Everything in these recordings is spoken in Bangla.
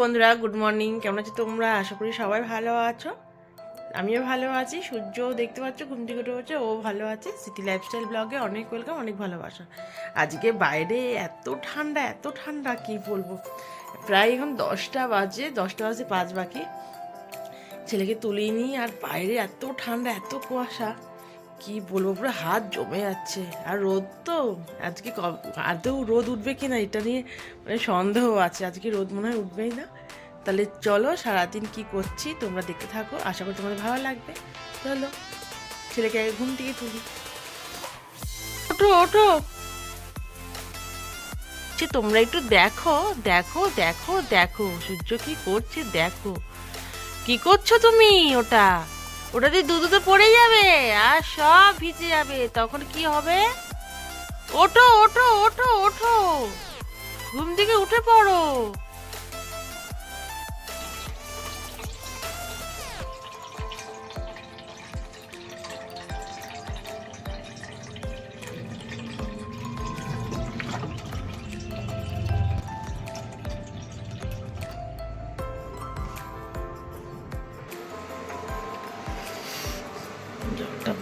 বন্ধুরা গুড মর্নিং কেমন আছো তোমরা? আশা করি সবাই ভালো আছো। আমিও ভালো আছি। সূর্য দেখতে পাচ্ছ, ঘুম থেকে উঠে পড়ছে ও ভালো আছে। সিটি লাইফস্টাইল ব্লগে অনেক ওয়েলকাম অনেক ভালোবাসা। আজকে বাইরে এত ঠান্ডা এত ঠান্ডা, কি বলব? প্রায় এখন দশটা বাজে দশটা বাজে পাঁচ বাকি। ছেলেকে তুলিয়ে নিই আর বাইরে এত ঠান্ডা, এত কুয়াশা। কি বলব, পুরো হাত জমে যাচ্ছে। আর রোদ তো, আজকে আদৌ রোদ উঠবে কি না এটা নিয়ে মানে সন্দেহ আছে। আজকে রোদ মনে হয় উঠবেই না। তাহলে চলো সারাদিন কি করছি তোমরা দেখতে থাকো। আশা করি তোমাদের ভালো লাগবে। চলো, ছেলেকে আগে ঘুম থেকে তুলি। ওঠো ওঠো। তোমরা একটু দেখো দেখো দেখো দেখো। সূর্য কি করছে, দেখো। কি করছ তুমি ওটা? ওটা দিয়ে দুধ তো পড়ে যাবে আর সব ভিজে যাবে। তখন কি হবে? ওঠো ওঠো ওঠো ওঠো। ঘুম থেকে উঠে পড়ো।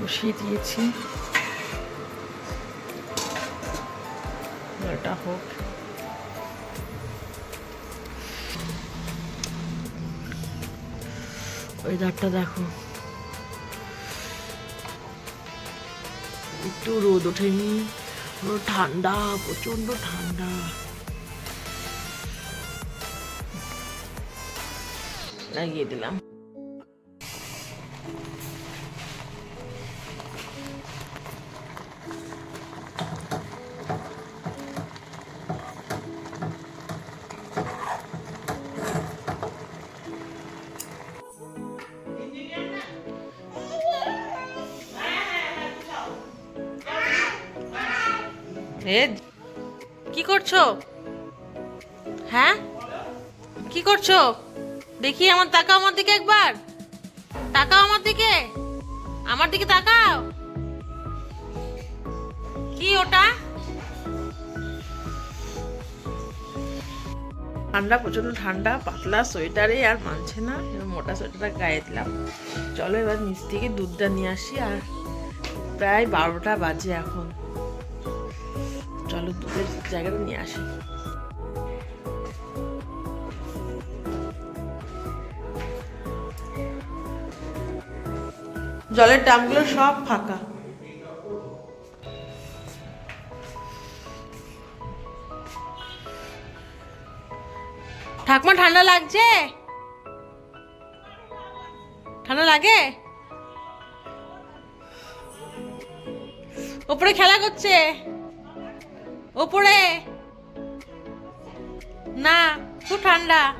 বসিয়ে দিয়েছি। জলটা হোক। ওই ধারটা দেখো। একটু রোদ ওঠেনি। পুরো ঠান্ডা প্রচণ্ড ঠান্ডা। লাগিয়ে দিলাম। এ কি করছ? হ্যাঁ? কি করছ? দেখি আমার তাকাও আমার দিকে একবার। তাকাও আমার দিকে। আমার দিকে তাকাও। কি ওটা? ঠান্ডা প্রচণ্ড ঠান্ডা, পাতলা সোয়েটারে আর মানছে না মোটা সোয়েটারটা গায়ে দিলাম। চলো এবার নিচ থেকে দুধটা নিয়ে আসি, আর প্রায় বারোটা বাজে এখন। চলো দুধের জায়গাটা নিয়ে আসি। জলের ড্রামগুলো সব ফাঁকা। ঠাকুমা, ঠান্ডা লাগছে? ঠান্ডা লাগে? ওপরে খেলা করছে? ওপরে। না, খুব ঠান্ডা।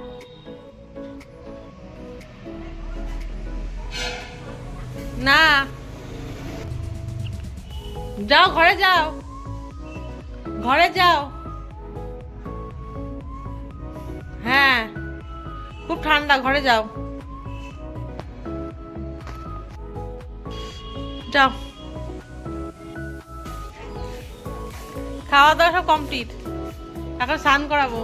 না। যাও, ঘরে যাও। ঘরে যাও। হ্যাঁ খুব ঠান্ডা, ঘরে যাও। যাও। খাওয়া দাওয়া সব কমপ্লিট এখন স্নান করাবো।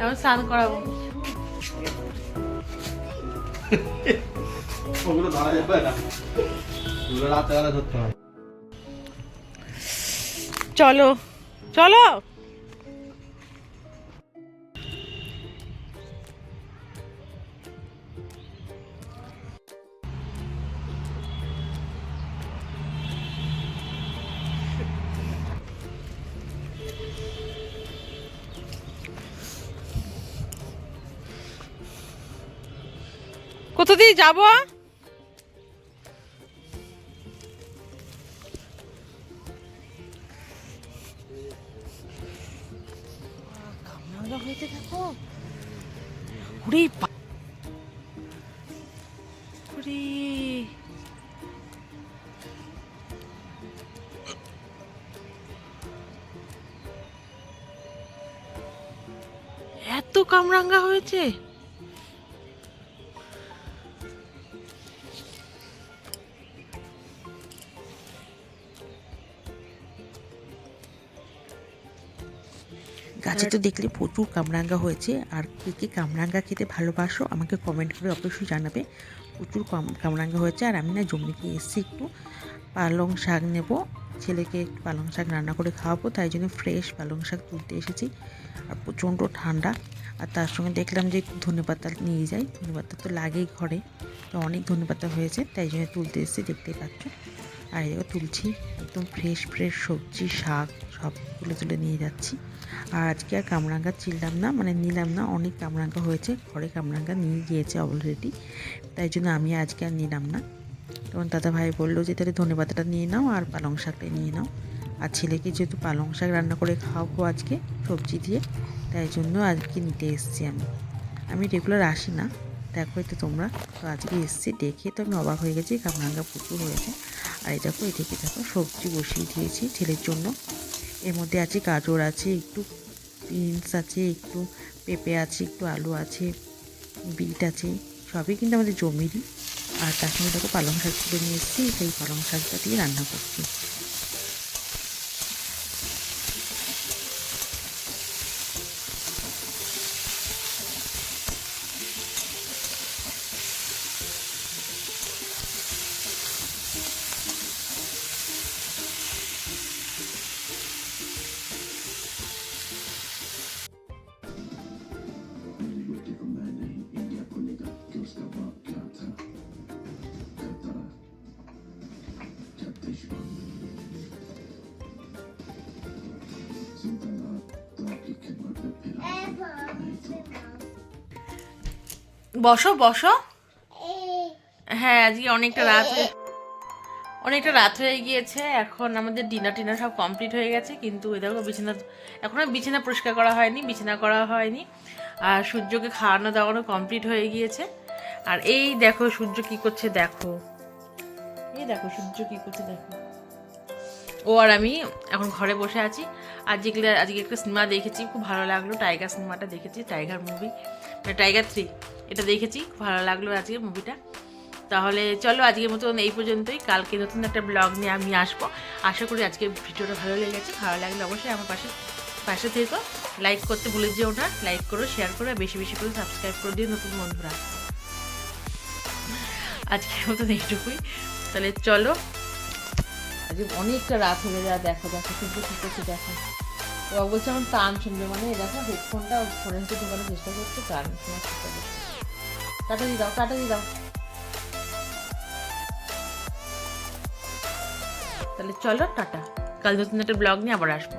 এখন স্নান করাবো। ওগুলো ধরা যাবে না। ওগুলো রাত্রেবেলা ধরতে চলো। চলো! কোথা দিয়ে যাব? দেখো। এত কামরাঙ্গা হয়েছে। গাছে তো দেখলে প্রচুর কামরাঙ্গা হয়েছে। আর কে কে কামরাঙ্গা খেতে ভালোবাসো আমাকে কমেন্ট করে অবশ্যই জানাবে। প্রচুর কাম- কামরাঙ্গা হয়েছে। আর আমি না জমিতে এসেছি একটু পালং শাক নেব। ছেলেকে একটু পালং শাক রান্না করে খাওয়াবো তাই জন্য ফ্রেশ পালং শাক তুলতে এসেছি। আর প্রচণ্ড ঠান্ডা। আর তার সঙ্গে দেখলাম যে ধনেপাতা নিয়ে যাই। ধনেপাতা তো লাগেই ঘরে। তো অনেক ধনেপাতা হয়েছে তাই জন্য তুলতে এসেছি দেখতেই পাচ্ছ। আর এও তুলছি একদম ফ্রেশ ফ্রেশ সবজি, শাক সব তুলে তুলে নিয়ে যাচ্ছি। আর আজকে আর কামরাঙ্গা চিনলাম না মানে নিলাম না, অনেক কামরাঙ্গা হয়েছে, ঘরে কামরাঙ্গা নিয়ে গিয়েছে অলরেডি তাই জন্য আমি আজকে আর নিলাম না। তখন দাদা ভাই বলল যে, তাহলে ধনে পাতাটা নিয়ে নাও আর পালং শাকটা নিয়ে নাও। আর ছেলেকে যেহেতু পালং শাক রান্না করে খাওয়াবো আজকে সবজি দিয়ে, তাই জন্য আজকে নিতে এসেছি আমি। আমি রেগুলার আসি না দেখো তো তোমরা। তো আজকে এসেছি দেখে তো আমি অবাক হয়ে গেছি কামরাঙ্গা প্রচুর হয়েছে। আর এই দেখো, এদিকে দেখো, সবজি বসিয়ে দিয়েছি ছেলের জন্য। এর মধ্যে আছে গাজর আছে, একটু বিনস আছে, একটু পেঁপে আছে, একটু আলু আছে, বিট আছে, সবই কিন্তু আমাদের জমিরই। আর তার সঙ্গে দেখো পালং শাক তুলে নিয়ে এসেছি, সেই পালং শাকটা দিয়ে রান্না করছি। বসো বসো। হ্যাঁ আজকে অনেকটা রাত অনেকটা রাত হয়ে গিয়েছে। এখন আমাদের ডিনার টিনার সব কমপ্লিট হয়ে গেছে কিন্তু ওই দেখো বিছানা এখনও বিছানা পরিষ্কার করা হয়নি বিছানা করা হয়নি। আর সূর্যকে খাওয়ানো দাওয়ানো কমপ্লিট হয়ে গিয়েছে। আর এই দেখো সূর্য কি করছে দেখো। এই দেখো সূর্য কি করছে দেখো। ও আর আমি এখন ঘরে বসে আছি। আর যেগুলো আজকে একটা সিনেমা দেখেছি খুব ভালো লাগল। টাইগার সিনেমাটা দেখেছি টাইগার মুভি। মানে টাইগার থ্রি। এটা দেখেছি ভালো লাগল আজকে মুভিটা তাহলে চলো আজকের মতন এই পর্যন্তই। কালকে নতুন একটা ব্লগ নিয়ে আমি আসব। আশা করি আজকে ভিডিওটা ভালো লেগেছে। ভালো লাগলে অবশ্যই আমার পাশে পাশে থেকো। লাইক করতে ভুলে যেও না। লাইক করো শেয়ার করো বেশি বেশি করে সাবস্ক্রাইব করে দিও নতুন বন্ধুরা। আজকের মতন এইটুকুই। তাহলে চলো। আজকে অনেকটা রাত হয়ে যায় দেখো দেখো কিন্তু কী করছে দেখো। ও বলছে আমার টান শুনবে মানে দেখো হেডফোনটা ফোনের ঢোকানোর চেষ্টা করছে, টান শোনার চেষ্টা করছে। কাটা দিয়ে দাও কাটা দিয়ে দাও তাহলে চলো টাটা। কাল নতুন একটা ব্লগ নিয়ে আবার আসব।